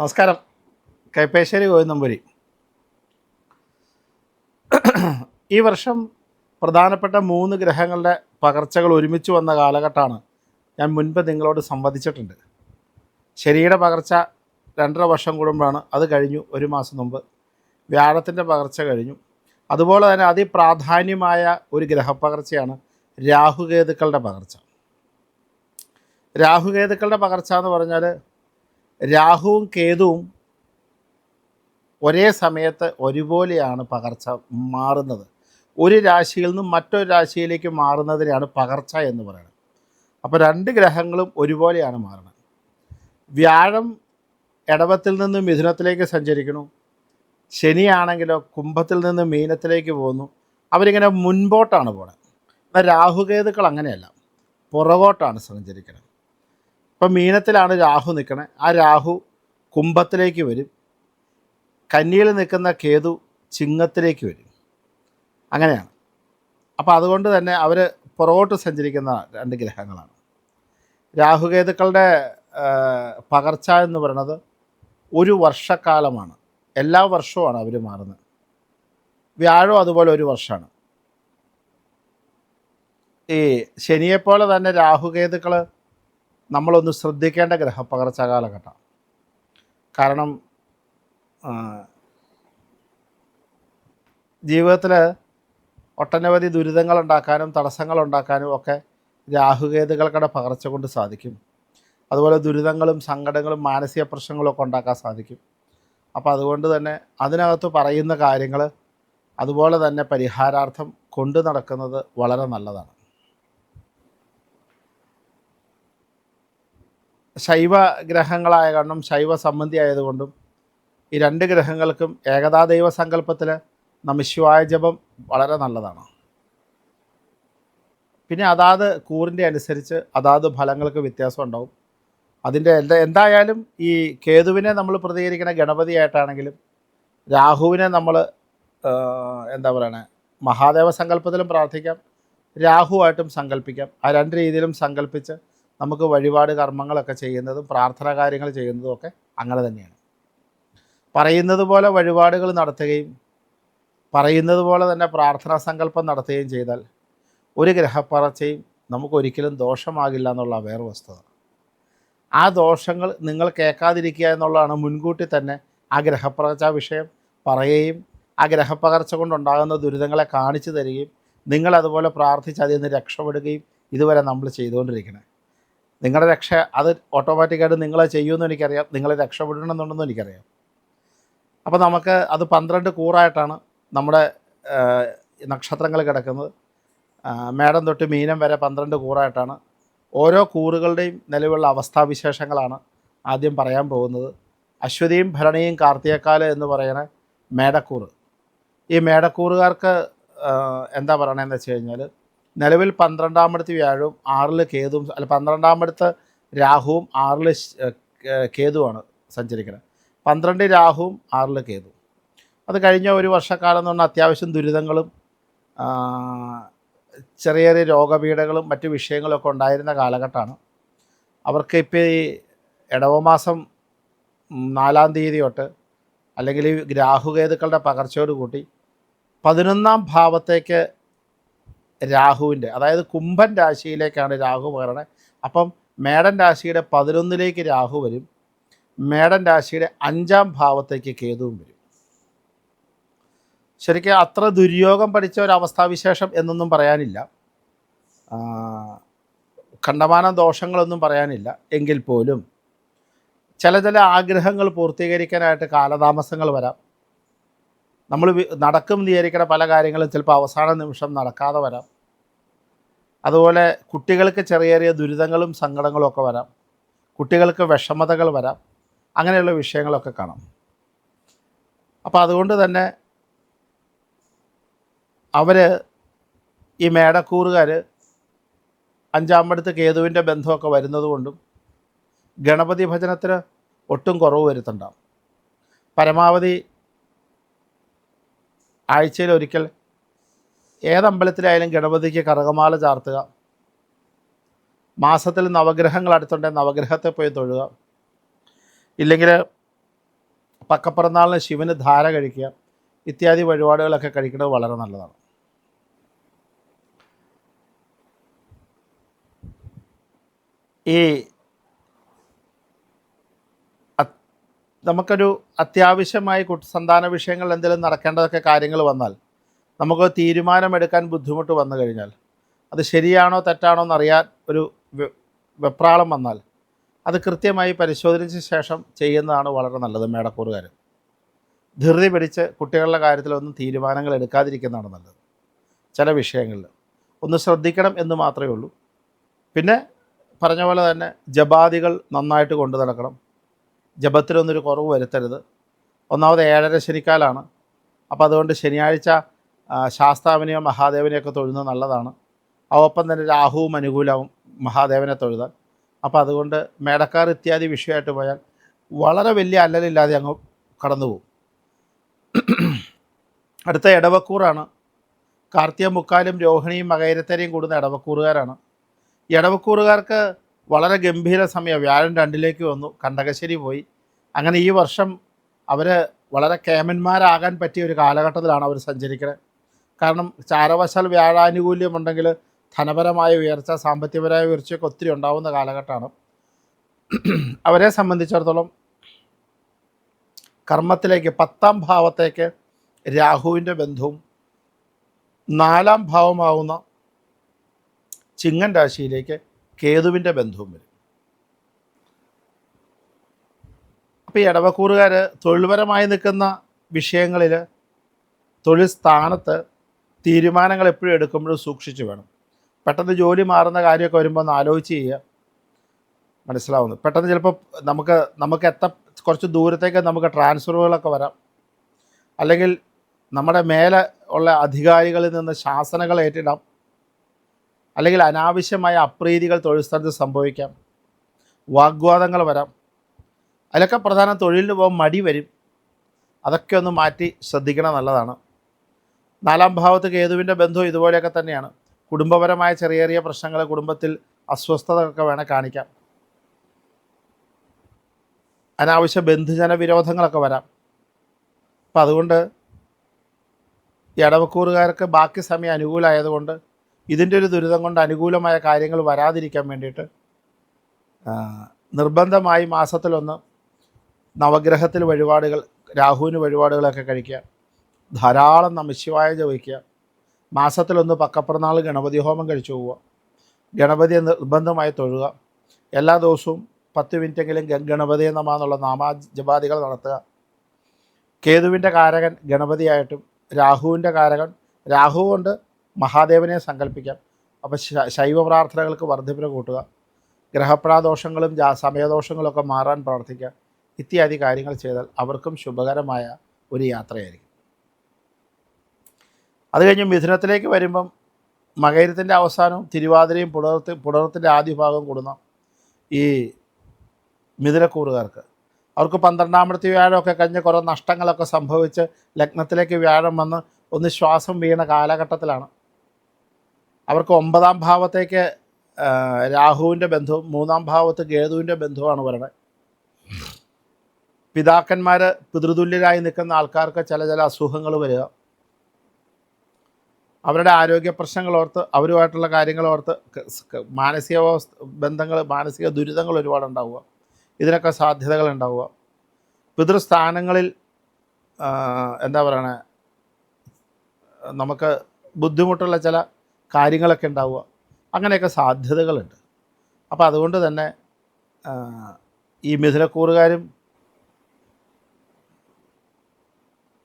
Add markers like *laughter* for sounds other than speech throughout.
നമസ്കാരം. കൈപ്പേശ്ശേരി ഗോവിന്ദമ്പുരി ഈ വർഷം പ്രധാനപ്പെട്ട മൂന്ന് ഗ്രഹങ്ങളുടെ പകർച്ചകൾ ഒരുമിച്ച് വന്ന കാലഘട്ടമാണ് ഞാൻ മുൻപ് നിങ്ങളോട് സംവദിച്ചിട്ടുണ്ട്. ശരിയുടെ പകർച്ച രണ്ടര വർഷം കൂടുമ്പോഴാണ്. അത് കഴിഞ്ഞു ഒരു മാസം മുമ്പ്. വ്യാഴത്തിന്റെ പകർച്ച കഴിഞ്ഞു. അതുപോലെ തന്നെ അതിപ്രാധാന്യമായ ഒരു ഗ്രഹപ്പകർച്ചയാണ് രാഹുകേതുക്കളുടെ പകർച്ച. രാഹുകേതുക്കളുടെ പകർച്ച എന്ന് പറഞ്ഞാൽ രാഹുവും കേതുവും ഒരേ സമയത്ത് ഒരുപോലെയാണ് പകർച്ച മാറുന്നത്. ഒരു രാശിയിൽ നിന്നും മറ്റൊരു രാശിയിലേക്ക് മാറുന്നതിനാണ് പകർച്ച എന്ന് പറയുന്നത്. അപ്പോൾ രണ്ട് ഗ്രഹങ്ങളും ഒരുപോലെയാണ് മാറുന്നത്. വ്യാഴം ഇടവത്തിൽ നിന്ന് മിഥുനത്തിലേക്ക് സഞ്ചരിക്കുന്നു. ശനിയാണെങ്കിലോ കുംഭത്തിൽ നിന്ന് മീനത്തിലേക്ക് പോകുന്നു. അവരിങ്ങനെ മുൻപോട്ടാണ് പോണത്. എന്നാൽ രാഹുകേതുക്കൾ അങ്ങനെയല്ല. പുറകോട്ടാണ് സഞ്ചരിക്കുന്നത്. ഇപ്പം മീനത്തിലാണ് രാഹു നിൽക്കുന്നത് ആ രാഹു കുംഭത്തിലേക്ക് വരും. കന്നിയിൽ നിൽക്കുന്ന കേതു ചിങ്ങത്തിലേക്ക് വരും. അങ്ങനെയാണ്. അപ്പോൾ അതുകൊണ്ട് തന്നെ അവർ പുറകോട്ട് സഞ്ചരിക്കുന്ന രണ്ട് ഗ്രഹങ്ങളാണ്. രാഹുകേതുക്കളുടെ പകർച്ച എന്ന് പറയുന്നത് ഒരു വർഷക്കാലമാണ്. എല്ലാ വർഷവുമാണ് അവർ മാറുന്നത്. വ്യാഴം അതുപോലെ ഒരു വർഷമാണ്. ഈ ശനിയെപ്പോലെ തന്നെ രാഹുകേതുക്കൾ നമ്മളൊന്ന് ശ്രദ്ധിക്കേണ്ട ഗ്രഹപ്പകർച്ച കാലഘട്ടം. കാരണം ജീവിതത്തിൽ ഒട്ടനവധി ദുരിതങ്ങൾ ഉണ്ടാക്കാനും തടസ്സങ്ങൾ ഉണ്ടാക്കാനും ഒക്കെ രാഹുകേതുക്കളുടെ പകർച്ച കൊണ്ട് സാധിക്കും. അതുപോലെ ദുരിതങ്ങളും സങ്കടങ്ങളും മാനസിക പ്രശ്നങ്ങളും ഒക്കെ ഉണ്ടാക്കാൻ സാധിക്കും. അപ്പോൾ അതുകൊണ്ട് തന്നെ അതിനകത്ത് പറയുന്ന കാര്യങ്ങൾ അതുപോലെ തന്നെ പരിഹാരാർത്ഥം കൊണ്ടു നടക്കുന്നത് വളരെ നല്ലതാണ്. ശൈവ ഗ്രഹങ്ങളായ കാരണം ശൈവ സംബന്ധി ആയതുകൊണ്ടും ഈ രണ്ട് ഗ്രഹങ്ങൾക്കും ഏകതാ ദൈവ സങ്കല്പത്തിൽ നമശിവായ ജപം വളരെ നല്ലതാണ്. പിന്നെ അതാത് കൂറിന്റെ അനുസരിച്ച് അതാത് ഫലങ്ങൾക്ക് വ്യത്യാസം ഉണ്ടാവും. അതിന്റെ എന്താ എന്തായാലും ഈ കേതുവിനെ നമ്മൾ പ്രതികരിക്കുന്ന ഗണപതിയായിട്ടാണെങ്കിലും രാഹുവിനെ നമ്മൾ എന്താ പറയണേ മഹാദേവ സങ്കല്പത്തിലും പ്രാർത്ഥിക്കാം രാഹുവായിട്ടും സങ്കല്പിക്കാം. ആ രണ്ട് രീതിയിലും സങ്കല്പിച്ച് നമുക്ക് വഴിപാട് കർമ്മങ്ങളൊക്കെ ചെയ്യുന്നതും പ്രാർത്ഥന കാര്യങ്ങൾ ചെയ്യുന്നതും ഒക്കെ അങ്ങനെ തന്നെയാണ്. പറയുന്നത് പോലെ വഴിപാടുകൾ നടത്തുകയും പറയുന്നത് പോലെ തന്നെ പ്രാർത്ഥനാ സങ്കല്പം നടത്തുകയും ചെയ്താൽ ഒരു ഗ്രഹപ്പറച്ചയും നമുക്കൊരിക്കലും ദോഷമാകില്ല എന്നുള്ള വേറെ വസ്തുത. ആ ദോഷങ്ങൾ നിങ്ങൾ കേൾക്കാതിരിക്കുക എന്നുള്ളതാണ് മുൻകൂട്ടി തന്നെ ആ ഗ്രഹപ്പകർച്ച വിഷയം പറയുകയും ആ ഗ്രഹപ്പകർച്ച കൊണ്ടുണ്ടാകുന്ന ദുരിതങ്ങളെ കാണിച്ചു തരികയും നിങ്ങൾ അതുപോലെ പ്രാർത്ഥിച്ച് അതിൽ നിന്ന് രക്ഷപ്പെടുകയും ഇതുവരെ നമ്മൾ ചെയ്തുകൊണ്ടിരിക്കുന്നത് നിങ്ങളുടെ രക്ഷ അത് ഓട്ടോമാറ്റിക്കായിട്ട് നിങ്ങളെ ചെയ്യുമെന്ന് എനിക്കറിയാം. നിങ്ങളെ രക്ഷപ്പെടണമെന്നുണ്ടെന്ന് എനിക്കറിയാം. അപ്പോൾ നമുക്ക് അത് പന്ത്രണ്ട് കൂറായിട്ടാണ് നമ്മുടെ നക്ഷത്രങ്ങൾ കിടക്കുന്നത്. മേടം തൊട്ട് മീനം വരെ പന്ത്രണ്ട് കൂറായിട്ടാണ്. ഓരോ കൂറുകളുടെയും നിലവിലുള്ള അവസ്ഥാവിശേഷങ്ങളാണ് ആദ്യം പറയാൻ പോകുന്നത്. അശ്വതിയും ഭരണിയും കാർത്തികക്കാൽ എന്ന് പറയുന്ന മേടക്കൂറ്. ഈ മേടക്കൂറുകാർക്ക് എന്താ പറയണതെന്ന് വെച്ച് കഴിഞ്ഞാൽ നിലവിൽ പന്ത്രണ്ടാമടുത്ത് വ്യാഴവും ആറിൽ കേതുവും അല്ല പന്ത്രണ്ടാമടുത്ത് രാഹുവും ആറിൽ കേതുവാണ് സഞ്ചരിക്കുന്നത് പന്ത്രണ്ട് രാഹുവും ആറിൽ കേതു അത് കഴിഞ്ഞ ഒരു വർഷക്കാലം എന്ന് പറഞ്ഞാൽ അത്യാവശ്യം ദുരിതങ്ങളും ചെറിയ ചെറിയ രോഗപീഠകളും മറ്റു വിഷയങ്ങളൊക്കെ ഉണ്ടായിരുന്ന കാലഘട്ടമാണ്. അവർക്ക് ഇപ്പോൾ ഈ ഇടവമാസം നാലാം തീയതി തൊട്ട് അല്ലെങ്കിൽ ഈ രാഹുകേതുക്കളുടെ പകർച്ചയോട് കൂട്ടി പതിനൊന്നാം ഭാവത്തേക്ക് രാഹുവിന്റെ അതായത് കുംഭൻ രാശിയിലേക്കാണ് രാഹു പകരണത് അപ്പം മേടൻ രാശിയുടെ പതിനൊന്നിലേക്ക് രാഹു വരും. മേടൻ രാശിയുടെ അഞ്ചാം ഭാവത്തേക്ക് കേതുവും വരും. ശരിക്കും അത്ര ദുര്യോഗം പഠിച്ച ഒരു അവസ്ഥാവിശേഷം എന്നൊന്നും പറയാനില്ല. കണ്ടമാനം ദോഷങ്ങളൊന്നും പറയാനില്ല. എങ്കിൽ പോലും ചില ചില ആഗ്രഹങ്ങൾ പൂർത്തീകരിക്കാനായിട്ട് കാലതാമസങ്ങൾ വരാം. നമ്മൾ നടക്കും വിചാരിക്കുന്ന പല കാര്യങ്ങളും ചിലപ്പോൾ അവസാന നിമിഷം നടക്കാതെ വരാം. അതുപോലെ കുട്ടികൾക്ക് ചെറിയ ചെറിയ ദുരിതങ്ങളും സങ്കടങ്ങളും ഒക്കെ വരാം. കുട്ടികൾക്ക് വിഷമതകൾ വരാം. അങ്ങനെയുള്ള വിഷയങ്ങളൊക്കെ കാണാം. അപ്പോൾ അതുകൊണ്ട് തന്നെ അവർ ഈ മേടക്കൂറുകാർ അഞ്ചാമ്പടുത്ത് കേതുവിന്റെ ബന്ധമൊക്കെ വരുന്നത് കൊണ്ടും ഗണപതി ഭജനത്തിന് ഒട്ടും കുറവ് വരുത്തുണ്ടാവും. പരമാവധി ആഴ്ചയിൽ ഒരിക്കൽ ഏതമ്പലത്തിലായാലും ഗണപതിക്ക് കറകമാല ചാർത്തുക. മാസത്തിൽ നവഗ്രഹങ്ങൾ അടുത്തുണ്ടെങ്കിൽ നവഗ്രഹത്തെ പോയി തൊഴുക. ഇല്ലെങ്കിൽ പക്കപ്പിറന്നാളിന് ശിവന് ധാര കഴിക്കുക. ഇത്യാദി വഴിപാടുകളൊക്കെ കഴിക്കുന്നത് വളരെ നല്ലതാണ്. ഈ അത്- നമുക്കൊരു അത്യാവശ്യമായി സന്താന വിഷയങ്ങൾ എന്തെങ്കിലും നടക്കേണ്ടതൊക്കെ കാര്യങ്ങൾ വന്നാൽ നമുക്ക് തീരുമാനമെടുക്കാൻ ബുദ്ധിമുട്ട് വന്നു കഴിഞ്ഞാൽ അത് ശരിയാണോ തെറ്റാണോ എന്നറിയാൻ ഒരു വെപ്രാളം വന്നാൽ അത് കൃത്യമായി പരിശോധിച്ച ശേഷം ചെയ്യുന്നതാണ് വളരെ നല്ലത് മേടക്കൂറുകാർ ധൃതി പിടിച്ച് കുട്ടികളുടെ കാര്യത്തിലൊന്നും തീരുമാനങ്ങൾ എടുക്കാതിരിക്കുന്നതാണ് നല്ലത്. ചില വിഷയങ്ങളിൽ. ഒന്ന് ശ്രദ്ധിക്കണം എന്ന് മാത്രമേ ഉള്ളൂ. പിന്നെ പറഞ്ഞ പോലെ തന്നെ ജപാദികൾ നന്നായിട്ട് കൊണ്ടു നടക്കണം. ജപത്തിലൊന്നൊരു കുറവ് വരുത്തരുത്. ഒന്നാമത് ഏഴര ശനിക്കാലാണ്. അപ്പോൾ അതുകൊണ്ട് ശനിയാഴ്ച ശാസ്താവിനെയോ മഹാദേവനെയൊക്കെ തൊഴുന്നത് നല്ലതാണ്. ഒപ്പം തന്നെ രാഹുവും അനുകൂലവും മഹാദേവനെ തൊഴുതാൽ. അപ്പോൾ അതുകൊണ്ട് മേടക്കാർ ഇത്യാദി വിഷയമായിട്ട് പോയാൽ വളരെ വലിയ അല്ലലില്ലാതെ അങ്ങ് കടന്നു പോകും. അടുത്ത ഇടവക്കൂറാണ് കാർത്തിക മുക്കാലും രോഹിണിയും മകൈരത്തരെയും കൂടുന്ന ഇടവക്കൂറുകാരാണ് ഇടവക്കൂറുകാർക്ക് വളരെ ഗംഭീര സമയം. വ്യാഴം രണ്ടിലേക്ക് വന്നു. കണ്ടകശ്ശേരി പോയി. അങ്ങനെ ഈ വർഷം അവർ വളരെ കേമന്മാരാകാൻ പറ്റിയ ഒരു കാലഘട്ടത്തിലാണ് അവർ സഞ്ചരിക്കുന്നത് കാരണം ചാരവശാൽ വ്യാഴാനുകൂല്യമുണ്ടെങ്കിൽ ധനപരമായ ഉയർച്ച സാമ്പത്തികപരമായ ഉയർച്ചയൊക്കെ ഒത്തിരി ഉണ്ടാവുന്ന കാലഘട്ടമാണ്. അവരെ സംബന്ധിച്ചിടത്തോളം കർമ്മത്തിലേക്ക് പത്താം ഭാവത്തേക്ക് രാഹുവിന്റെ ബന്ധവും നാലാം ഭാവമാവുന്ന ചിങ്ങൻ രാശിയിലേക്ക് കേതുവിന്റെ ബന്ധവും വരും. അപ്പോൾ ഈ ഇടവക്കൂറുകാർ തൊഴിൽപരമായി നിൽക്കുന്ന വിഷയങ്ങളിൽ തൊഴിൽ സ്ഥാനത്ത് തീരുമാനങ്ങൾ എപ്പോഴും എടുക്കുമ്പോഴും സൂക്ഷിച്ചു വേണം. പെട്ടെന്ന് ജോലി മാറുന്ന കാര്യമൊക്കെ വരുമ്പോൾ ഒന്ന് ആലോചിച്ച് ചെയ്യുക. മനസ്സിലാവുന്നു. പെട്ടെന്ന് ചിലപ്പോൾ നമുക്ക് നമുക്ക് എത്ത കുറച്ച് ദൂരത്തേക്ക് നമുക്ക് ട്രാൻസ്ഫറുകളൊക്കെ വരാം. അല്ലെങ്കിൽ നമ്മുടെ മേലെ ഉള്ള അധികാരികളിൽ നിന്ന് ശാസനകൾ ഏറ്റിടാം അല്ലെങ്കിൽ അനാവശ്യമായ അപ്രീതികൾ തൊഴിൽ സ്ഥലത്ത് സംഭവിക്കാം. വാഗ്വാദങ്ങൾ വരാം. അതിലൊക്കെ പ്രധാന തൊഴിലിന് പോകാൻ മടി വരും. അതൊക്കെ ഒന്ന് മാറ്റി ശ്രദ്ധിക്കണം നല്ലതാണ്. നാലാം ഭാവത്ത് കേതുവിന്റെ ബന്ധം ഇതുപോലെയൊക്കെ തന്നെയാണ്. കുടുംബപരമായ ചെറിയ ചെറിയ പ്രശ്നങ്ങൾ കുടുംബത്തിൽ അസ്വസ്ഥതകളൊക്കെ വേണേൽ കാണിക്കാം. അനാവശ്യ ബന്ധുജന വിരോധങ്ങളൊക്കെ വരാം. അപ്പം അതുകൊണ്ട് ഇടവക്കൂറുകാർക്ക് ബാക്കി സമയം അനുകൂലമായതുകൊണ്ട് ഇതിന്റെ ഒരു ദുരിതം കൊണ്ട് അനുകൂലമായ കാര്യങ്ങൾ വരാതിരിക്കാൻ വേണ്ടിയിട്ട് നിർബന്ധമായി മാസത്തിലൊന്ന് നവഗ്രഹത്തിൽ വഴിപാടുകൾ രാഹുവിന് വഴിപാടുകളൊക്കെ കഴിക്കുക ധാരാളം നമശിവായ ജപിക്കുക മാസത്തിലൊന്ന് പക്കപ്പിറന്നാൾ ഗണപതി ഹോമം കഴിച്ചു പോവുക ഗണപതിയെ നിർബന്ധമായി തൊഴുക എല്ലാ ദിവസവും പത്ത് മിനിറ്റെങ്കിലും ഗ- ഗണപതി നമ എന്നുള്ള നാമാ ജപാദികൾ നടത്തുക. കേതുവിന്റെ കാരകൻ ഗണപതിയായിട്ടും രാഹുവിന്റെ കാരകൻ രാഹു കൊണ്ട് മഹാദേവനെ സങ്കല്പിക്കാം. അപ്പോൾ ശൈവ പ്രാർത്ഥനകൾക്ക് വർദ്ധിപ്പിന് കൂട്ടുക. ഗ്രഹപ്രാദോഷങ്ങളും സമയദോഷങ്ങളൊക്കെ മാറാൻ പ്രാർത്ഥിക്കുക ഇത്യാദി കാര്യങ്ങൾ ചെയ്താൽ അവർക്കും ശുഭകരമായ ഒരു യാത്രയായിരിക്കും. അത് കഴിഞ്ഞ് മിഥുനത്തിലേക്ക് വരുമ്പം മകരത്തിന്റെ അവസാനവും തിരുവാതിരയും പുണർത്തി പുണർത്തിന്റെ ആദ്യ ഭാഗം കൂടുന്ന ഈ മിഥുനക്കൂറുകാർക്ക്. അവർക്ക് പന്ത്രണ്ടാമത്തെ വ്യാഴമൊക്കെ കഴിഞ്ഞ് കുറേ നഷ്ടങ്ങളൊക്കെ സംഭവിച്ച് ലഗ്നത്തിലേക്ക് വ്യാഴം വന്ന് ഒന്ന് ശ്വാസം വീണ കാലഘട്ടത്തിലാണ്. അവർക്ക് ഒമ്പതാം ഭാവത്തേക്ക് രാഹുവിന്റെ ബന്ധവും മൂന്നാം ഭാവത്ത് കേതുവിന്റെ ബന്ധവുമാണ് വരുന്നത് പിതാക്കന്മാർ പിതൃതുല്യരായി നിൽക്കുന്ന ആൾക്കാർക്ക് ചില ചില അസുഖങ്ങൾ വരിക. അവരുടെ ആരോഗ്യ പ്രശ്നങ്ങൾ ഓർത്ത് അവരുമായിട്ടുള്ള കാര്യങ്ങൾ ഓർത്ത് മാനസിക ബന്ധങ്ങൾ മാനസിക ദുരിതങ്ങൾ ഒരുപാട് ഉണ്ടാവുക. ഇതിനൊക്കെ സാധ്യതകൾ ഉണ്ടാവുക. പിതൃസ്ഥാനങ്ങളിൽ എന്താ പറയണേ നമുക്ക് ബുദ്ധിമുട്ടുള്ള ചില കാര്യങ്ങളൊക്കെ ഉണ്ടാവുക. അങ്ങനെയൊക്കെ സാധ്യതകളുണ്ട്. അപ്പോൾ അതുകൊണ്ട് തന്നെ ഈ മിഥുനക്കൂറുകാരും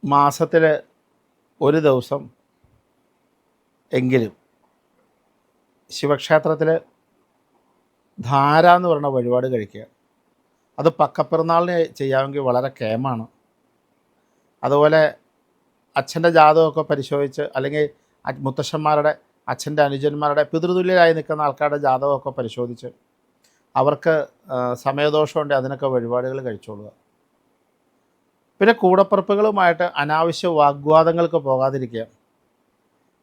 മാസത്തിൽ ഒരു ദിവസം എങ്കിലും ശിവക്ഷേത്രത്തിൽ ധാര എന്ന് പറയുന്ന വഴിപാട് കഴിക്കുക. അത് പക്കപ്പിറന്നാളിന് ചെയ്യാമെങ്കിൽ വളരെ കേമാണ് അതുപോലെ അച്ഛന്റെ ജാതകമൊക്കെ പരിശോധിച്ച് അല്ലെങ്കിൽ മുത്തശ്ശന്മാരുടെ അച്ഛന്റെ അനുജന്മാരുടെ പിതൃതുല്യരായി നിൽക്കുന്ന ആൾക്കാരുടെ ജാതകമൊക്കെ പരിശോധിച്ച് അവർക്ക് ആ, സമയദോഷമുണ്ട് അതിനൊക്കെ വഴിപാടുകൾ കഴിച്ചോളുക. പിന്നെ കൂടപ്പുറപ്പുകളുമായിട്ട് അനാവശ്യ വാഗ്വാദങ്ങൾക്ക് പോകാതിരിക്കുക.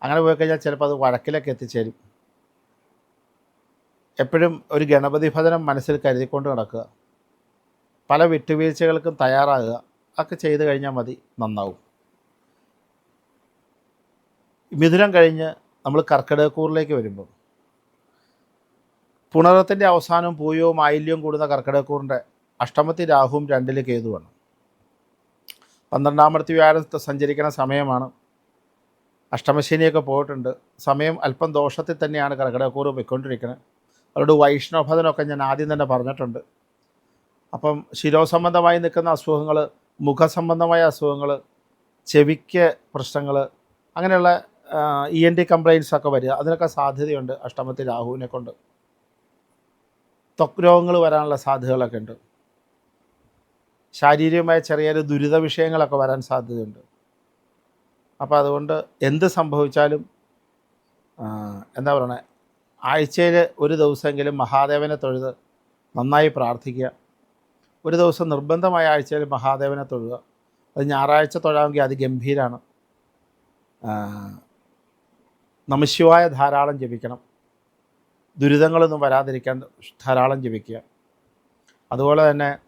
അങ്ങനെ പോയി കഴിഞ്ഞാൽ ചിലപ്പോൾ അത് വഴക്കിലേക്ക് എത്തിച്ചേരും. എപ്പോഴും ഒരു ഗണപതി ഭജനം മനസ്സിൽ കരുതിക്കൊണ്ട് നടക്കുക. പല വിട്ടുവീഴ്ചകൾക്കും തയ്യാറാകുക. ഒക്കെ ചെയ്തു കഴിഞ്ഞാൽ മതി നന്നാവും. മിഥുനം കഴിഞ്ഞ് നമ്മൾ കർക്കിടകക്കൂറിലേക്ക് വരുമ്പോൾ. പുണറത്തിന്റെ അവസാനം പൂയവും ആയില്യവും കൂടുന്ന കർക്കിടകക്കൂറിന്റെ അഷ്ടമത്തി രാഹുവും രണ്ടിൽ കേതുവാണ്. പന്ത്രണ്ടാമത്തെ വ്യാഴം സഞ്ചരിക്കുന്ന സമയമാണ്. അഷ്ടമശനിയൊക്കെ പോയിട്ടുണ്ട്. സമയം അല്പം ദോഷത്തിൽ തന്നെയാണ് കർക്കിടകക്കൂറ് പോയിക്കൊണ്ടിരിക്കുന്നത്. അവരുടെ വൈഷ്ണവഭദനൊക്കെ ഞാൻ ആദ്യം തന്നെ പറഞ്ഞിട്ടുണ്ട്. അപ്പം ശിരോസംബന്ധമായി നിൽക്കുന്ന അസുഖങ്ങൾ മുഖസംബന്ധമായ അസുഖങ്ങൾ ചെവിക്ക് പ്രശ്നങ്ങൾ അങ്ങനെയുള്ള ഇ എൻ ഡി കംപ്ലയിൻസ് ഒക്കെ വരിക. അതിനൊക്കെ സാധ്യതയുണ്ട് അഷ്ടമത്തിൽ രാഹുവിനെ കൊണ്ട്. ത്വക് രോഗങ്ങൾ വരാനുള്ള സാധ്യതകളൊക്കെ ഉണ്ട്. ശാരീരികമായ ചെറിയ ചെറിയ ദുരിത വിഷയങ്ങളൊക്കെ വരാൻ സാധ്യതയുണ്ട്. അപ്പോൾ അതുകൊണ്ട് എന്ത് സംഭവിച്ചാലും എന്താ പറയണേ ആഴ്ചയിൽ ഒരു ദിവസമെങ്കിലും മഹാദേവനെ തൊഴുത് നന്നായി പ്രാർത്ഥിക്കുക. ഒരു ദിവസം നിർബന്ധമായ ആഴ്ചയിൽ മഹാദേവനെ തൊഴുക. അത് ഞായറാഴ്ച തൊഴാമെങ്കിൽ അത് ഗംഭീരമാണ് നമശിവായ ധാരാളം ജപിക്കണം. ദുരിതങ്ങളൊന്നും വരാതിരിക്കാൻ ധാരാളം ജപിക്കുക. അതുപോലെ തന്നെ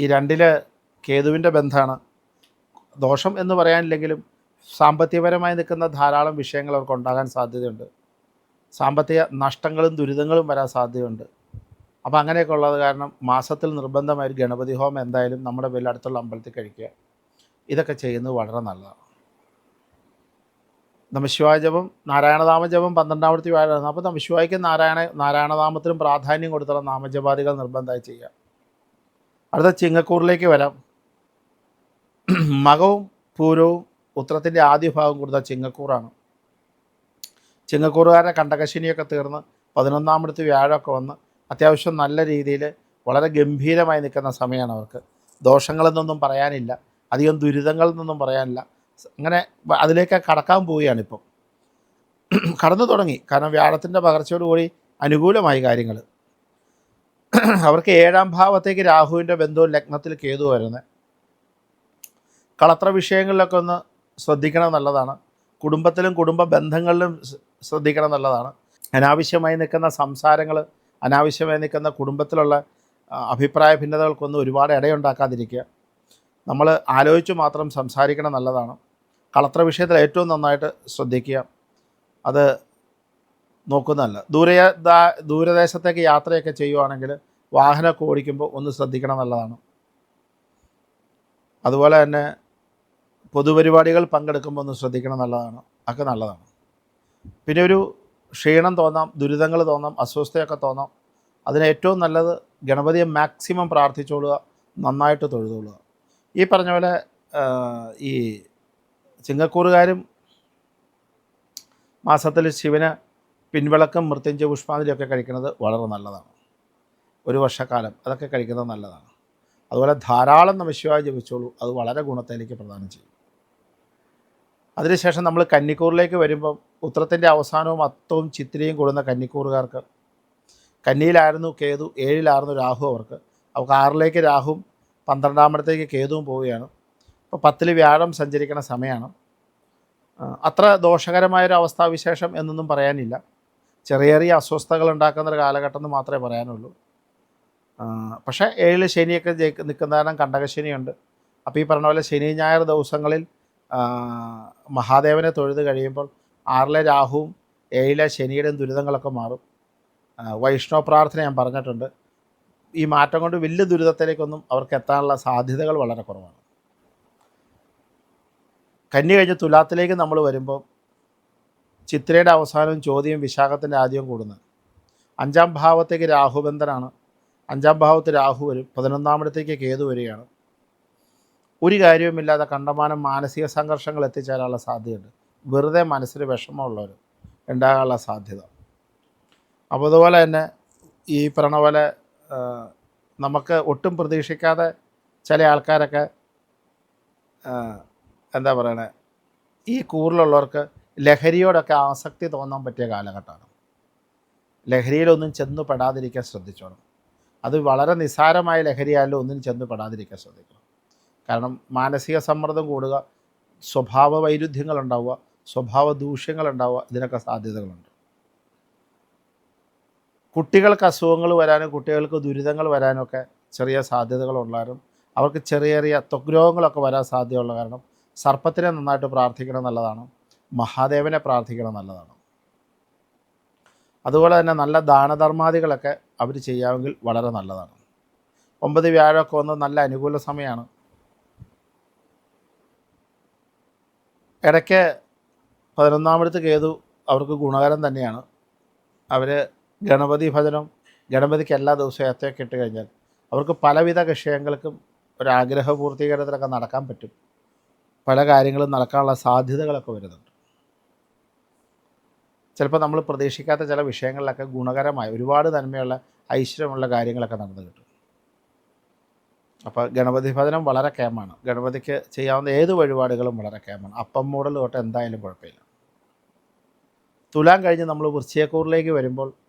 ഈ രണ്ടിൽ കേതുവിന്റെ ബന്ധമാണ്. ദോഷം എന്ന് പറയാനില്ലെങ്കിലും സാമ്പത്തികപരമായി നിൽക്കുന്ന ധാരാളം വിഷയങ്ങൾ അവർക്ക് ഉണ്ടാകാൻ സാധ്യതയുണ്ട്. സാമ്പത്തിക നഷ്ടങ്ങളും ദുരിതങ്ങളും വരാൻ സാധ്യതയുണ്ട്. അപ്പോൾ അങ്ങനെയൊക്കെ ഉള്ളത് കാരണം മാസത്തിൽ നിർബന്ധമായൊരു ഗണപതി ഹോമം എന്തായാലും നമ്മുടെ വീട്ടിൽ അടുത്തുള്ള അമ്പലത്തിൽ കഴിക്കുക. ഇതൊക്കെ ചെയ്യുന്നത് വളരെ നല്ലതാണ്. നമശിവായ ജപം നാരായണനാമ ജപം പന്ത്രണ്ടാമത്തെ വ്യാഴമാണ് അപ്പോൾ നമശിവായ്ക്ക് നാരായണ നാരായണനാമത്തിനും പ്രാധാന്യം കൊടുത്തുള്ള നാമജപാദികൾ നിർബന്ധമായി ചെയ്യുക. അടുത്ത ചിങ്ങക്കൂറിലേക്ക് വരാം. മകവും പൂരവും ഉത്രത്തിന്റെ ആദ്യ ഭാഗം കൊടുത്ത ചിങ്ങക്കൂറാണ്. ചിങ്ങക്കൂറുകാരുടെ കണ്ടകശിനിയൊക്കെ തീർന്ന് പതിനൊന്നാമത്തെ വ്യാഴമൊക്കെ വന്ന് അത്യാവശ്യം നല്ല രീതിയിൽ വളരെ ഗംഭീരമായി നിൽക്കുന്ന സമയമാണ് അവർക്ക്. ദോഷങ്ങളെന്നൊന്നും പറയാനില്ല. അധികം ദുരിതങ്ങളിൽ നിന്നും പറയാനില്ല. അങ്ങനെ അതിലേക്ക് കടക്കാൻ പോവുകയാണ് ഇപ്പം *clears throat* കടന്നു തുടങ്ങി. കാരണം വ്യാഴത്തിന്റെ പകർച്ചയോടുകൂടി അനുകൂലമായി കാര്യങ്ങൾ *clears throat* അവർക്ക് ഏഴാം ഭാവത്തേക്ക് രാഹുവിന്റെ ബന്ധവും ലഗ്നത്തിൽ കേതു വരുന്നത് കളത്ര വിഷയങ്ങളിലൊക്കെ ഒന്ന് ശ്രദ്ധിക്കണം നല്ലതാണ്. കുടുംബത്തിലും കുടുംബ ബന്ധങ്ങളിലും ശ്രദ്ധിക്കണം നല്ലതാണ്. അനാവശ്യമായി നിൽക്കുന്ന സംസാരങ്ങൾ അനാവശ്യമായി നിൽക്കുന്ന കുടുംബത്തിലുള്ള അഭിപ്രായ ഭിന്നതകൾക്കൊന്നും ഒരുപാട് ഇടയുണ്ടാക്കാതിരിക്കുക. നമ്മൾ ആലോചിച്ച് മാത്രം സംസാരിക്കണം നല്ലതാണ്. കളത്ര വിഷയത്തിൽ ഏറ്റവും നന്നായിട്ട് ശ്രദ്ധിക്കുക. അത് നോക്കുന്നതല്ല. ദൂരെ ദൂരദേശത്തേക്ക് യാത്രയൊക്കെ ചെയ്യുവാണെങ്കിൽ വാഹനമൊക്കെ ഓടിക്കുമ്പോൾ ഒന്ന് ശ്രദ്ധിക്കണം നല്ലതാണ്. അതുപോലെ തന്നെ പൊതുപരിപാടികൾ പങ്കെടുക്കുമ്പോൾ ഒന്ന് ശ്രദ്ധിക്കണം നല്ലതാണ്. ഒക്കെ നല്ലതാണ്. പിന്നെ ഒരു ക്ഷീണം തോന്നാം ദുരിതങ്ങൾ തോന്നാം അസ്വസ്ഥയൊക്കെ തോന്നാം. അതിന് ഏറ്റവും നല്ലത് ഗണപതിയെ മാക്സിമം പ്രാർത്ഥിച്ചോളുക നന്നായിട്ട് തൊഴുതുകൊള്ളുക ഈ പറഞ്ഞ പോലെ ഈ ചിങ്ങക്കൂറുകാരും മാസത്തിൽ ശിവന് പിൻവിളക്കം മൃത്യുഞ്ജയ പുഷ്പാഞ്ജലിയൊക്കെ കഴിക്കുന്നത് വളരെ നല്ലതാണ്. ഒരു വർഷക്കാലം അതൊക്കെ കഴിക്കുന്നത് നല്ലതാണ്. അതുപോലെ ധാരാളം നമശിവായി ജപിച്ചോളൂ അത് വളരെ ഗുണത്തിലേക്ക് പ്രദാനം ചെയ്യും. അതിനുശേഷം നമ്മൾ കന്നിക്കൂറിലേക്ക് വരുമ്പം ഉത്രത്തിന്റെ അവസാനവും അത്തവും ചിത്രയും കൂടുന്ന കന്നിക്കൂറുകാർക്ക് കന്നിയിലായിരുന്നു കേതു ഏഴിലായിരുന്നു രാഹു അവർക്ക്. അവർക്ക് ആറിലേക്ക് രാഹുവും പന്ത്രണ്ടാമടത്തേക്ക് കേതുവും പോവുകയാണ്. അപ്പോൾ പത്തിൽ വ്യാഴം സഞ്ചരിക്കുന്ന സമയമാണ്. അത്ര ദോഷകരമായൊരു അവസ്ഥാവിശേഷം എന്നൊന്നും പറയാനില്ല. ചെറിയ ചെറിയ അസ്വസ്ഥതകൾ ഉണ്ടാക്കുന്ന ഒരു കാലഘട്ടം എന്ന് മാത്രമേ പറയാനുള്ളൂ. പക്ഷേ ഏഴിൽ ശനിയൊക്കെ നിൽക്കുന്ന കാരണം കണ്ടകശനിയുണ്ട്. അപ്പോൾ ഈ പറഞ്ഞ പോലെ ശനി ഞായർ ദിവസങ്ങളിൽ മഹാദേവനെ തൊഴുത് കഴിയുമ്പോൾ ആറിലെ രാഹുവും ഏഴിലെ ശനിയുടെയും ദുരിതങ്ങളൊക്കെ മാറും. വൈഷ്ണവ പ്രാർത്ഥന ഞാൻ പറഞ്ഞിട്ടുണ്ട്. ഈ മാറ്റം കൊണ്ട് വലിയ ദുരിതത്തിലേക്കൊന്നും അവർക്ക് എത്താനുള്ള സാധ്യതകൾ വളരെ കുറവാണ്. കന്നി കഴിഞ്ഞ് തുലാത്തിലേക്ക് നമ്മൾ വരുമ്പോൾ ചിത്രയുടെ അവസാനവും ചോദ്യം വിശാഖത്തിന്റെ ആദ്യവും കൂടുന്നത്. അഞ്ചാം ഭാവത്തേക്ക് രാഹുബന്ധനാണ്. അഞ്ചാം ഭാവത്ത് രാഹു വരും. പതിനൊന്നാമിടത്തേക്ക് കേതു വരികയാണ്. ഒരു കാര്യവുമില്ലാതെ കണ്ടമാനം മാനസിക സംഘർഷങ്ങൾ എത്തിച്ചേരാനുള്ള സാധ്യതയുണ്ട്. വെറുതെ മനസ്സിൽ വിഷമമുള്ളവർ ഉണ്ടാകാനുള്ള സാധ്യത. അപ്പോൾ അതുപോലെ തന്നെ ഈ പറഞ്ഞ പോലെ നമുക്ക് ഒട്ടും പ്രതീക്ഷിക്കാതെ ചില ആൾക്കാരൊക്കെ എന്താ പറയണേ ഈ കൂറിലുള്ളവർക്ക് ലഹരിയോടൊക്കെ ആസക്തി തോന്നാൻ പറ്റിയ കാലഘട്ടമാണ്. ലഹരിയിലൊന്നും ചെന്ന് പെടാതിരിക്കാൻ ശ്രദ്ധിച്ചോണം. അത് വളരെ നിസ്സാരമായ ലഹരിയായാലും ഒന്നും ചെന്ന് പെടാതിരിക്കാൻ ശ്രദ്ധിക്കണം. കാരണം മാനസിക സമ്മർദ്ദം കൂടുക സ്വഭാവ വൈരുദ്ധ്യങ്ങളുണ്ടാവുക സ്വഭാവ ദൂഷ്യങ്ങളുണ്ടാവുക ഇതിനൊക്കെ സാധ്യതകളുണ്ട്. കുട്ടികൾക്ക് അസുഖങ്ങൾ വരാനും കുട്ടികൾക്ക് ദുരിതങ്ങൾ വരാനൊക്കെ ചെറിയ സാധ്യതകളുള്ളാലും അവർക്ക് ചെറിയ ചെറിയ തൊഗ്രോഗങ്ങളൊക്കെ രോഗങ്ങളൊക്കെ വരാൻ സാധ്യതയുള്ള കാരണം സർപ്പത്തിനെ നന്നായിട്ട് പ്രാർത്ഥിക്കണം നല്ലതാണ്. മഹാദേവനെ പ്രാർത്ഥിക്കണം നല്ലതാണ്. അതുപോലെ തന്നെ നല്ല ദാനധർമാദികളൊക്കെ അവർ ചെയ്യാമെങ്കിൽ വളരെ നല്ലതാണ്. ഒമ്പത് വ്യാഴമൊക്കെ വന്ന് നല്ല അനുകൂല സമയമാണ്. ഇടയ്ക്ക് പതിനൊന്നാമടുത്ത് കേതു അവർക്ക് ഗുണകരം തന്നെയാണ്. അവർ ഗണപതി ഭജനം ഗണപതിക്ക് എല്ലാ ദിവസവും ഏത്തയൊക്കെ ഇട്ട് കഴിഞ്ഞാൽ അവർക്ക് പലവിധ വിഷയങ്ങൾക്കും ഒരാഗ്രഹ പൂർത്തീകരണത്തിലൊക്കെ നടക്കാൻ പറ്റും. പല കാര്യങ്ങളും നടക്കാനുള്ള സാധ്യതകളൊക്കെ വരുന്നുണ്ട്. ചിലപ്പോൾ നമ്മൾ പ്രതീക്ഷിക്കാത്ത ചില വിഷയങ്ങളിലൊക്കെ ഗുണകരമായ ഒരുപാട് നന്മയുള്ള ഐശ്വര്യമുള്ള കാര്യങ്ങളൊക്കെ നടന്നു കിട്ടും. അപ്പോൾ ഗണപതി ഭജനം വളരെ കേമാണ്. ഗണപതിക്ക് ചെയ്യാവുന്ന ഏത് വഴിപാടുകളും വളരെ കേമാണ്. അപ്പം മൂടൽ തൊട്ട് എന്തായാലും കുഴപ്പമില്ല. തുലാം കഴിഞ്ഞ് നമ്മൾ വൃശ്ചിയക്കൂറിലേക്ക് വരുമ്പോൾ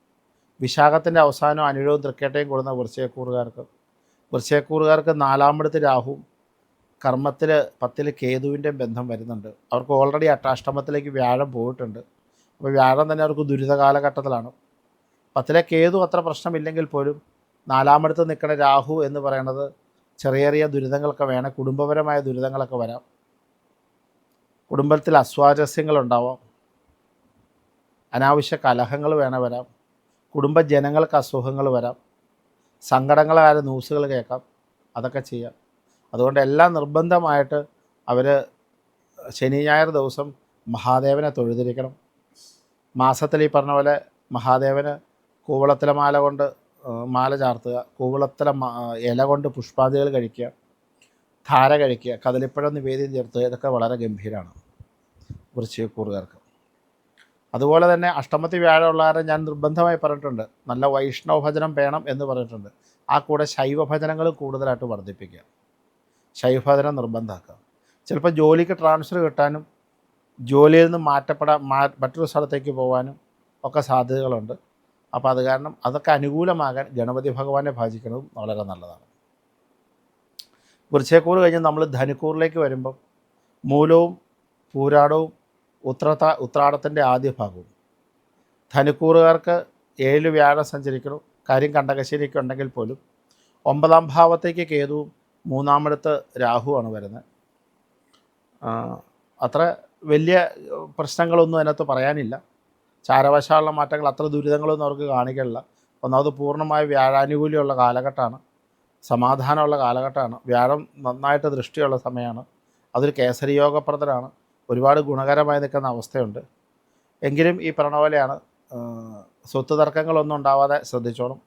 വിശാഖത്തിന്റെ അവസാനം അനുഴവും തൃക്കേട്ടയും കൊടുന്ന വൃശ്ചയക്കൂറുകാർക്ക് വൃശ്ചയക്കൂറുകാർക്ക് നാലാമിടത്ത് രാഹുവും കർമ്മത്തിൽ പത്തിൽ കേതുവിന്റെ ബന്ധം വരുന്നുണ്ട്. അവർക്ക് ഓൾറെഡി അട്ടാഷ്ടമത്തിലേക്ക് വ്യാഴം പോയിട്ടുണ്ട്. അപ്പോൾ വ്യാഴം തന്നെ അവർക്ക് ദുരിത കാലഘട്ടത്തിലാണ് പത്തിലെ കേതു അത്ര പ്രശ്നമില്ലെങ്കിൽ പോലും നാലാമിടത്ത് നിൽക്കുന്ന രാഹു എന്ന് പറയുന്നത് ചെറിയ ചെറിയ ദുരിതങ്ങളൊക്കെ വേണം. കുടുംബപരമായ ദുരിതങ്ങളൊക്കെ വരാം. കുടുംബത്തിൽ അസ്വാരസ്യങ്ങളുണ്ടാവാം അനാവശ്യ കലഹങ്ങൾ വേണം വരാം. കുടുംബ ജനങ്ങൾക്ക് അസുഖങ്ങൾ വരാം. സങ്കടങ്ങളായ ന്യൂസുകൾ കേൾക്കാം. അതൊക്കെ ചെയ്യാം. അതുകൊണ്ട് എല്ലാം നിർബന്ധമായിട്ട് അവർ ശനി ഞായർ ദിവസം മഹാദേവനെ തൊഴുതിരിക്കണം. മാസത്തിൽ ഈ പറഞ്ഞ പോലെ മഹാദേവന് കൂവളത്തിലെ മാല കൊണ്ട് മാല ചാർത്തുക. കൂവളത്തിലെ ഇല കൊണ്ട് പുഷ്പാദികൾ കഴിക്കുക. ധാര കഴിക്കുക. കദളിപ്പഴം നിവേദ്യം ചേർത്തുക ഇതൊക്കെ വളരെ ഗംഭീരമാണ് വൃശ്ചികക്കൂറുകാർക്ക് അതുപോലെ തന്നെ അഷ്ടമത്തി വ്യാഴമുള്ളവരെ ഞാൻ നിർബന്ധമായി പറഞ്ഞിട്ടുണ്ട്. നല്ല വൈഷ്ണവ ഭജനം വേണം എന്ന് പറഞ്ഞിട്ടുണ്ട്. ആ കൂടെ ശൈവഭജനങ്ങൾ കൂടുതലായിട്ട് വർദ്ധിപ്പിക്കുക. ശൈവഭജനം നിർബന്ധമാക്കുക. ചിലപ്പോൾ ജോലിക്ക് ട്രാൻസ്ഫർ കിട്ടാനും ജോലിയിൽ നിന്ന് മാറ്റപ്പെടാൻ മാ മറ്റൊരു സ്ഥലത്തേക്ക് പോകാനും ഒക്കെ സാധ്യതകളുണ്ട്. അപ്പോൾ അത് കാരണം അതൊക്കെ അനുകൂലമാകാൻ ഗണപതി ഭഗവാനെ ഭാജിക്കുന്നതും വളരെ നല്ലതാണ്. വൃശ്ചയക്കൂറ് കഴിഞ്ഞ് നമ്മൾ ധനുക്കൂറിലേക്ക് വരുമ്പം മൂലവും പൂരാടവും ഉത്രത്ത ഉത്രാടത്തിന്റെ ആദ്യ ഭാഗവും. ധനുക്കൂറുകാർക്ക് ഏഴ് വ്യാഴം സഞ്ചരിക്കണം കാര്യം കണ്ടകശ്ശേരിയൊക്കെ ഉണ്ടെങ്കിൽ പോലും ഒമ്പതാം ഭാവത്തേക്ക് കേതുവും മൂന്നാമിടത്ത് രാഹുവാണ് വരുന്നത്. അത്ര വലിയ പ്രശ്നങ്ങളൊന്നും അതിനകത്ത് പറയാനില്ല. ചാരവശാലുള്ള മാറ്റങ്ങൾ അത്ര ദുരിതങ്ങളൊന്നും അവർക്ക് കാണിക്കില്ല ഒന്നാമത് പൂർണമായ വ്യാഴാനുകൂല്യമുള്ള കാലഘട്ടമാണ്. സമാധാനമുള്ള കാലഘട്ടമാണ്. വ്യാഴം നന്നായിട്ട് ദൃഷ്ടിയുള്ള സമയമാണ്. അതൊരു കേസരി യോഗപ്രദനാണ് ഒരുപാട് ഗുണകരമായി നിൽക്കുന്ന അവസ്ഥയുണ്ട്. എങ്കിലും ഈ പറഞ്ഞ പോലെയാണ് സ്വത്ത് തർക്കങ്ങളൊന്നും ഉണ്ടാവാതെ ശ്രദ്ധിച്ചോണം.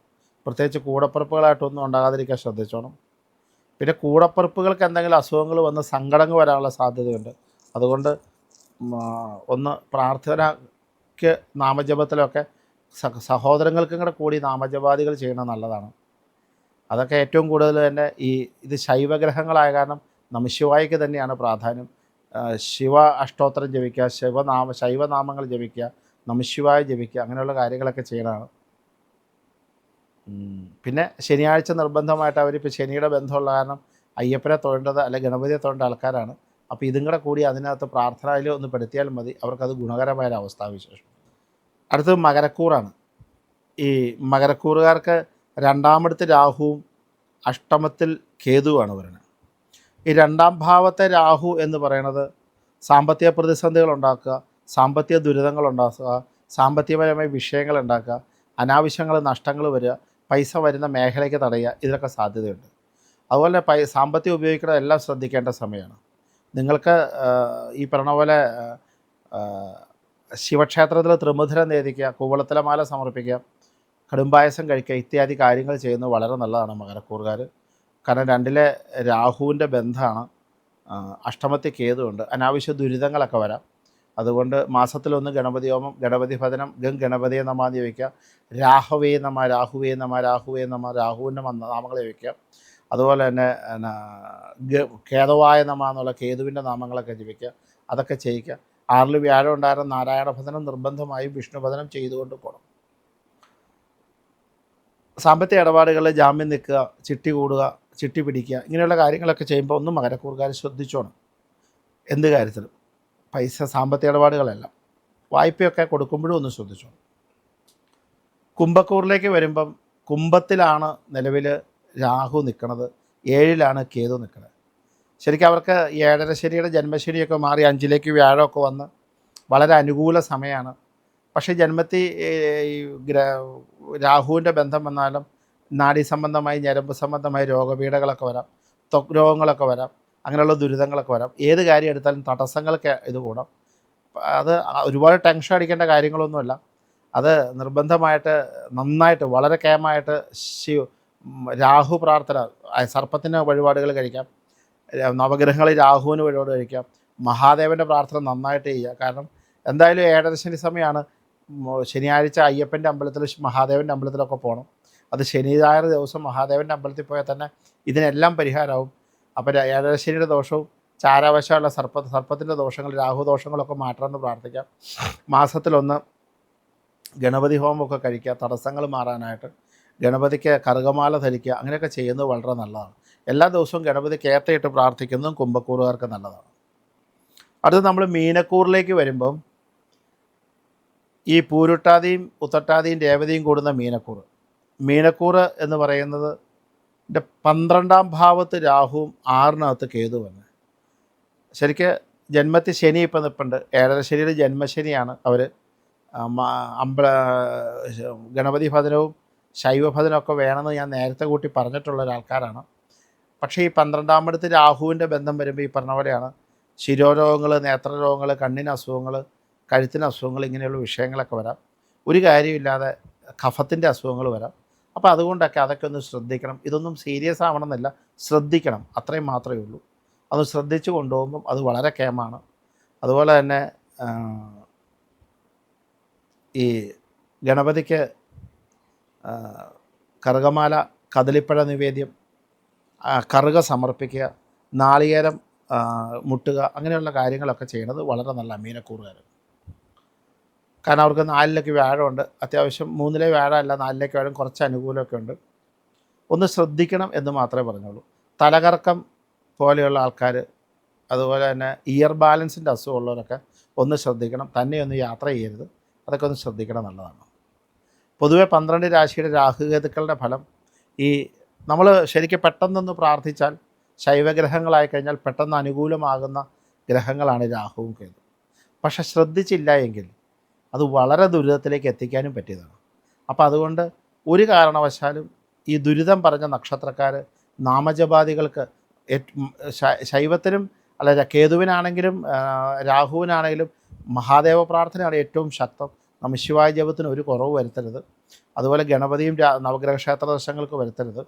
പ്രത്യേകിച്ച് കൂടപ്പുറപ്പുകളായിട്ടൊന്നും ഉണ്ടാകാതിരിക്കാൻ ശ്രദ്ധിച്ചോണം. പിന്നെ കൂടപ്പുറപ്പുകൾക്ക് എന്തെങ്കിലും അസുഖങ്ങൾ വന്ന് സങ്കടങ്ങൾ വരാനുള്ള സാധ്യതയുണ്ട്. അതുകൊണ്ട് ഒന്ന് പ്രാർത്ഥനയ്ക്ക് നാമജപത്തിലൊക്കെ സഹ സഹോദരങ്ങൾക്കും കൂടെ കൂടി നാമജപാദികൾ ചെയ്യുന്നത് നല്ലതാണ്. അതൊക്കെ ഏറ്റവും കൂടുതൽ തന്നെ ഈ ഇത് ശൈവഗ്രഹങ്ങളായ കാരണം നമശിവായിക്ക് തന്നെയാണ് പ്രാധാന്യം. ശിവ അഷ്ടോത്തരം ജപിക്കുക ശിവനാമ ശൈവനാമങ്ങൾ ജപിക്കുക നമശിവായ ജപിക്കുക അങ്ങനെയുള്ള കാര്യങ്ങളൊക്കെ ചെയ്യണതാണ് പിന്നെ ശനിയാഴ്ച നിർബന്ധമായിട്ട് അവരിപ്പോൾ ശനിയുടെ ബന്ധമുള്ള കാരണം അയ്യപ്പനെ തൊഴേണ്ടത് അല്ലെ ഗണപതിയെ തൊഴേണ്ട ആൾക്കാരാണ്. അപ്പോൾ ഇതും കൂടെ കൂടി അതിനകത്ത് പ്രാർത്ഥനയിൽ ഒന്ന് പെടുത്തിയാൽ മതി. അവർക്കത് ഗുണകരമായ ഒരു അവസ്ഥാവിശേഷം അടുത്തത് മകരക്കൂറാണ്. ഈ മകരക്കൂറുകാർക്ക് രണ്ടാമടുത്ത് രാഹുവും അഷ്ടമത്തിൽ കേതുവാണ് വരുന്നത് ഈ രണ്ടാം ഭാവത്തെ രാഹു എന്ന് പറയുന്നത് സാമ്പത്തിക പ്രതിസന്ധികൾ ഉണ്ടാക്കുക സാമ്പത്തിക ദുരിതങ്ങൾ ഉണ്ടാക്കുക സാമ്പത്തികപരമായ വിഷയങ്ങൾ ഉണ്ടാക്കുക അനാവശ്യങ്ങൾ നഷ്ടങ്ങൾ വരിക പൈസ വരുന്ന മേഖലയ്ക്ക് തടയുക ഇതിലൊക്കെ സാധ്യതയുണ്ട്. അതുപോലെ പൈ സാമ്പത്തികം ഉപയോഗിക്കുന്നത് എല്ലാം ശ്രദ്ധിക്കേണ്ട സമയമാണ്. നിങ്ങൾക്ക് ഈ പറഞ്ഞ പോലെ ശിവക്ഷേത്രത്തിൽ ത്രിമുധരം നേദിക്കുക കൂവളത്തിലെ മാല സമർപ്പിക്കുക കടുംപായസം കഴിക്കുക ഇത്യാദി കാര്യങ്ങൾ ചെയ്യുന്നത് വളരെ നല്ലതാണ് മകരക്കൂറുകാർ കാരണം രണ്ടിലെ രാഹുവിന്റെ ബന്ധമാണ് അഷ്ടമത്തെ കേതുണ്ട് അനാവശ്യ ദുരിതങ്ങളൊക്കെ വരാം. അതുകൊണ്ട് മാസത്തിലൊന്ന് ഗണപതി ഹോമം ഗണപതി ഭജനം ഗം ഗണപതിയെ നമാതി വയ്ക്കുക രാഹുവേ നമ രാഹുവേ നമ രാഹുവേ നമ രാഹുവിന്റെ നാമങ്ങളെ വയ്ക്കുക അതുപോലെ തന്നെ എന്നാ, കേതവായ നമ എന്നുള്ള കേതുവിന്റെ നാമങ്ങളൊക്കെ ജപിക്കുക. അതൊക്കെ ചെയ്യിക്കുക. ആറിൽ വ്യാഴം ഉണ്ടായിരുന്ന നാരായണ ഭജനം നിർബന്ധമായും വിഷ്ണു ഭജനം ചെയ്തുകൊണ്ട് പോകണം. സാമ്പത്തിക ഇടപാടുകളിൽ ജാമ്യം നിൽക്കുക ചിട്ടി കൂടുക ചിട്ടി പിടിക്കുക ഇങ്ങനെയുള്ള കാര്യങ്ങളൊക്കെ ചെയ്യുമ്പോൾ ഒന്നും മകരക്കൂറുകാർ ശ്രദ്ധിച്ചോണം. എന്ത് കാര്യത്തിലും. പൈസ സാമ്പത്തിക ഇടപാടുകളെല്ലാം. വായ്പയൊക്കെ കൊടുക്കുമ്പോഴും ഒന്ന് ശ്രദ്ധിച്ചോണം. കുംഭക്കൂറിലേക്ക് വരുമ്പം കുംഭത്തിലാണ് നിലവിൽ രാഹു നിൽക്കുന്നത് ഏഴിലാണ് കേതു നിൽക്കുന്നത് ശരിക്കും അവർക്ക് ഏഴര ശനിയുടെ ജന്മശനിയൊക്കെ മാറി അഞ്ചിലേക്ക് വ്യാഴമൊക്കെ വന്ന് വളരെ അനുകൂല സമയമാണ്. പക്ഷേ ജന്മത്തിൽ രാഹുവിന്റെ ബന്ധം വന്നാലും നാഡീ സംബന്ധമായി ഞരമ്പ് സംബന്ധമായി രോഗപീഠകളൊക്കെ വരാം. ത്വക് രോഗങ്ങളൊക്കെ വരാം. അങ്ങനെയുള്ള ദുരിതങ്ങളൊക്കെ വരാം. ഏത് കാര്യം എടുത്താലും തടസ്സങ്ങൾക്ക് ഇത് കൂടാം. അത് ഒരുപാട് ടെൻഷൻ അടിക്കേണ്ട കാര്യങ്ങളൊന്നുമല്ല. അത് നിർബന്ധമായിട്ട് നന്നായിട്ട് വളരെ കേമായിട്ട് ശിവ രാഹു പ്രാർത്ഥന സർപ്പത്തിന് വഴിപാടുകൾ കഴിക്കാം. നവഗ്രഹങ്ങളിൽ രാഹുവിന് വഴിപാട് കഴിക്കാം. മഹാദേവന്റെ പ്രാർത്ഥന നന്നായിട്ട് ചെയ്യുക. കാരണം എന്തായാലും ഏഴര സമയമാണ്. ശനിയാഴ്ച അയ്യപ്പന്റെ അമ്പലത്തിൽ മഹാദേവന്റെ അമ്പലത്തിലൊക്കെ പോകണം അത് ശനി ഞായർ ദിവസം മഹാദേവന്റെ അമ്പലത്തിൽ പോയാൽ തന്നെ ഇതിനെല്ലാം പരിഹാരമാവും. അപ്പോൾ ര- ഏഴര ദോഷവും ചാരാവശമുള്ള സർപ്പ സർപ്പത്തിന്റെ ദോഷങ്ങൾ രാഹു ദോഷങ്ങളൊക്കെ മാറ്റണമെന്ന് പ്രാർത്ഥിക്കാം. മാസത്തിലൊന്ന് ഗണപതി ഹോമമൊക്കെ കഴിക്കുക തടസ്സങ്ങൾ മാറാനായിട്ട് ഗണപതിക്ക് കറുകമാല ധരിക്കുക അങ്ങനെയൊക്കെ ചെയ്യുന്നത് വളരെ നല്ലതാണ്. എല്ലാ ദിവസവും ഗണപതി കേത്തയിട്ട് പ്രാർത്ഥിക്കുന്നതും കുംഭക്കൂറുകാർക്ക് നല്ലതാണ്. അടുത്ത് നമ്മൾ മീനക്കൂറിലേക്ക് വരുമ്പം ഈ പൂരുട്ടാതിയും ഉത്തട്ടാതിയും രേവതിയും കൂടുന്ന മീനക്കൂറ്. മീനക്കൂറ് എന്ന് പറയുന്നത് പന്ത്രണ്ടാം ഭാവത്ത് രാഹുവും ആറിനകത്ത് കേതുവാണ്. ശരിക്ക് ജന്മത്തിൽ ശനി ഇപ്പം നിൽപ്പുണ്ട് ഏഴര ശനിയുടെ ജന്മശനിയാണ് അവർ. അമ്പല ഗണപതി ഭജനവും ശൈവഭജനമൊക്കെ വേണമെന്ന് ഞാൻ നേരത്തെ കൂട്ടി പറഞ്ഞിട്ടുള്ള ഒരാൾക്കാരാണ്. പക്ഷേ ഈ പന്ത്രണ്ടാമടുത്ത് രാഹുവിന്റെ ബന്ധം വരുമ്പോൾ ഈ പറഞ്ഞ പോലെയാണ്. ശിരോരോഗങ്ങൾ നേത്രരോഗങ്ങൾ കണ്ണിന് അസുഖങ്ങൾ കഴുത്തിന് അസുഖങ്ങൾ ഇങ്ങനെയുള്ള വിഷയങ്ങളൊക്കെ വരാം. ഒരു കാര്യമില്ലാതെ കഫത്തിന്റെ അസുഖങ്ങൾ വരാം. അപ്പോൾ അതുകൊണ്ടൊക്കെ അതൊക്കെ ഒന്ന് ശ്രദ്ധിക്കണം. ഇതൊന്നും സീരിയസ് ആവണമെന്നില്ല ശ്രദ്ധിക്കണം. അത്രയും മാത്രമേ ഉള്ളൂ. അത് ശ്രദ്ധിച്ചു കൊണ്ടുപോകുമ്പം അത് വളരെ കേമാണ്. അതുപോലെ തന്നെ ഈ ഗണപതിക്ക് കറുകമാല കദളിപ്പഴ നിവേദ്യം കറുക സമർപ്പിക്കുക നാളികേരം മുട്ടുക അങ്ങനെയുള്ള കാര്യങ്ങളൊക്കെ ചെയ്യുന്നത് വളരെ നല്ല മീനക്കൂറുകാർ കാരണം അവർക്ക് നാലിലേക്ക് വ്യാഴമുണ്ട്. അത്യാവശ്യം മൂന്നിലെ വ്യാഴമല്ല നാലിലേക്ക് വ്യാഴം കുറച്ച് അനുകൂലമൊക്കെ ഉണ്ട്. ഒന്ന് ശ്രദ്ധിക്കണം എന്ന് മാത്രമേ പറഞ്ഞുള്ളൂ. തലകറക്കം പോലെയുള്ള ആൾക്കാർ അതുപോലെ തന്നെ ഇയർ ബാലൻസിന്റെ അസുഖമുള്ളവരൊക്കെ ഒന്ന് ശ്രദ്ധിക്കണം. തന്നെ ഒന്ന് യാത്ര ചെയ്യരുത്. അതൊക്കെ ഒന്ന് ശ്രദ്ധിക്കണം എന്നുള്ളതാണ്. പൊതുവെ പന്ത്രണ്ട് രാശിയുടെ രാഹുകേതുക്കളുടെ ഫലം ഈ നമ്മൾ ശരിക്കും പെട്ടെന്നൊന്ന് പ്രാർത്ഥിച്ചാൽ ശൈവഗ്രഹങ്ങളായി കഴിഞ്ഞാൽ പെട്ടെന്ന് അനുകൂലമാകുന്ന ഗ്രഹങ്ങളാണ് രാഹുവും കേതു പക്ഷെ ശ്രദ്ധിച്ചില്ല എങ്കിൽ അത് വളരെ ദുരിതത്തിലേക്ക് എത്തിക്കാനും പറ്റിയതാണ്. അപ്പോൾ അതുകൊണ്ട് ഒരു കാരണവശാലും ഈ ദുരിതം പറഞ്ഞ നക്ഷത്രക്കാർ നാമജപാദികൾക്ക് ശൈവത്തിനും അല്ല കേതുവിനാണെങ്കിലും രാഹുവിനാണെങ്കിലും മഹാദേവ പ്രാർത്ഥനയാണ് ഏറ്റവും ശക്തം. നമശിവായ ജപത്തിന് ഒരു കുറവ് വരുത്തരുത്. അതുപോലെ ഗണപതിയും നവഗ്രഹ ക്ഷേത്ര ദർശനങ്ങൾക്ക് വരുത്തരുത്.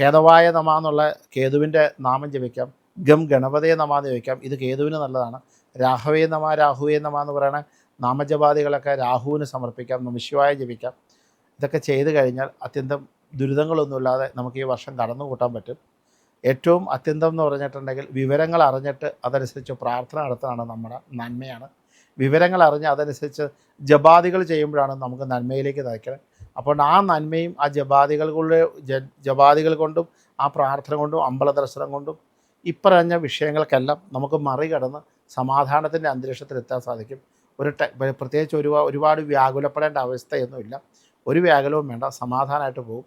കേതവായ നമ എന്നുള്ള കേതുവിന്റെ നാമം ജപിക്കാം. ഗം ഗണപതയെ നമ എന്ന് ജപിക്കാം. ഇത് കേതുവിന് നല്ലതാണ്. രാഹവേ നമ രാഹുവേ നമ എന്ന് പറയുന്ന നാമജപാദികളൊക്കെ രാഹുവിന് സമർപ്പിക്കാം നമശിവായ ജപിക്കാം. ഇതൊക്കെ ചെയ്തു കഴിഞ്ഞാൽ അത്യന്തം ദുരിതങ്ങളൊന്നുമില്ലാതെ നമുക്ക് ഈ വർഷം കടന്നു കൂട്ടാൻ പറ്റും. ഏറ്റവും അത്യന്തം എന്ന് പറഞ്ഞിട്ടുണ്ടെങ്കിൽ വിവരങ്ങൾ അറിഞ്ഞിട്ട് അതനുസരിച്ച് പ്രാർത്ഥന നടത്താനാണ് നമ്മുടെ നന്മയാണ്. വിവരങ്ങൾ അറിഞ്ഞ് അതനുസരിച്ച് ജപാദികൾ ചെയ്യുമ്പോഴാണ് നമുക്ക് നന്മയിലേക്ക് നയിക്കണം അപ്പോൾ ആ നന്മയും ആ ജപാദികളുടെ കൊണ്ട് ജപാദികൾ കൊണ്ടും ആ പ്രാർത്ഥന കൊണ്ടും അമ്പല ദർശനം കൊണ്ടും ഇപ്പറഞ്ഞ വിഷയങ്ങൾക്കെല്ലാം നമുക്ക് മറികടന്ന് സമാധാനത്തിന്റെ അന്തരീക്ഷത്തിൽ എത്താൻ സാധിക്കും. ഒരു പ്രത്യേകിച്ച് ഒരു ഒരുപാട് വ്യാകുലപ്പെടേണ്ട അവസ്ഥയൊന്നുമില്ല. ഒരു വ്യാകുലവും വേണ്ട സമാധാനമായിട്ട് പോകും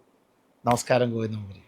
നമസ്കാരം ഗോവിന്ദമുരി